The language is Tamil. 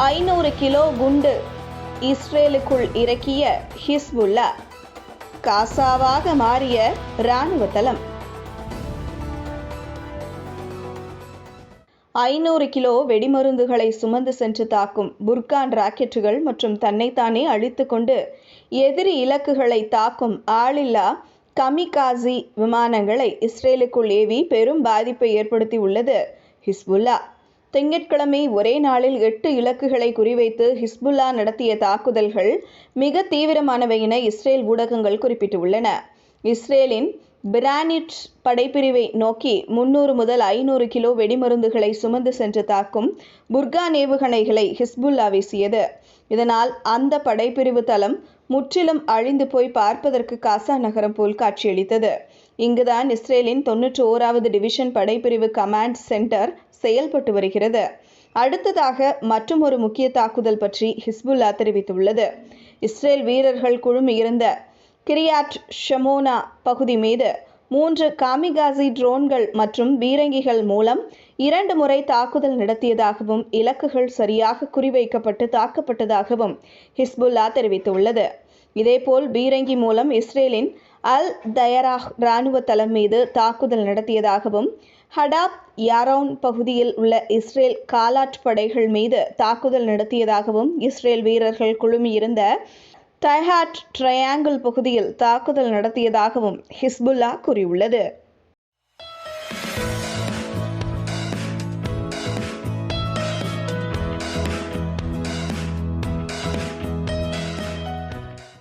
ஐநூறு கிலோ குண்டு இஸ்ரேலுக்குள் இறக்கிய ஹிஸ்புல்லா காசாவாக மாறிய இராணுவ தளம். ஐநூறு கிலோ வெடிமருந்துகளை சுமந்து சென்று தாக்கும் புர்கான் ராக்கெட்டுகள் மற்றும் தன்னைத்தானே அழித்துக்கொண்டு எதிரி இலக்குகளை தாக்கும் ஆளில்லா கமிகாசி விமானங்களை இஸ்ரேலுக்குள் ஏவி பெரும் பாதிப்பை ஏற்படுத்தி உள்ளது ஹிஸ்புல்லா. திங்கட்கிழமை ஒரே நாளில் எட்டு இலக்குகளை குறிவைத்து ஹிஸ்புல்லா நடத்திய தாக்குதல்கள் மிக தீவிரமானவை என இஸ்ரேல் ஊடகங்கள் குறிப்பிட்டுள்ளன. இஸ்ரேலின் பிரானிட் படைப்பிரிவை நோக்கி முன்னூறு முதல் ஐநூறு கிலோ வெடிமருந்துகளை சுமந்து சென்று தாக்கும் புர்கான் ஏவுகணைகளை ஹிஸ்புல்லா வீசியது இதனால் அந்த படைப்பிரிவு தளம் முற்றிலும் அழிந்து போய் பார்ப்பதற்கு காசா நகரம் போல் காட்சியளித்தது. இங்குதான் இஸ்ரேலின் தொன்னூற்றி ஓராவது டிவிஷன் படைப்பிரிவு கமாண்ட் சென்டர் செயல்பட்டு வருகிறது. அடுத்ததாக மற்றும் ஒரு முக்கிய தாக்குதல் பற்றி ஹிஸ்புல்லா தெரிவித்துள்ளது. இஸ்ரேல் வீரர்கள் குழுமி இருந்த கிரியாட் ஷமோனா பகுதி மீது மூன்று காமிகாசி ட்ரோன்கள் மற்றும் பீரங்கிகள் மூலம் இரண்டு முறை தாக்குதல் நடத்தியதாகவும் இலக்குகள் சரியாக குறிவைக்கப்பட்டு தாக்கப்பட்டதாகவும் ஹிஸ்புல்லா தெரிவித்துள்ளது. இதேபோல் பீரங்கி மூலம் இஸ்ரேலின் அல் தயராஹ் இராணுவ தளம் மீது தாக்குதல் நடத்தியதாகவும் ஹடாப் யாரவுன் பகுதியில் உள்ள இஸ்ரேல் காலாட் படைகள் மீது தாக்குதல் நடத்தியதாகவும் இஸ்ரேல் வீரர்கள் குழுமியிருந்த டைஹாட் ட்ரையாங்கிள் பகுதியில் தாக்குதல் நடத்தியதாகவும் ஹிஸ்புல்லா கூறியுள்ளது.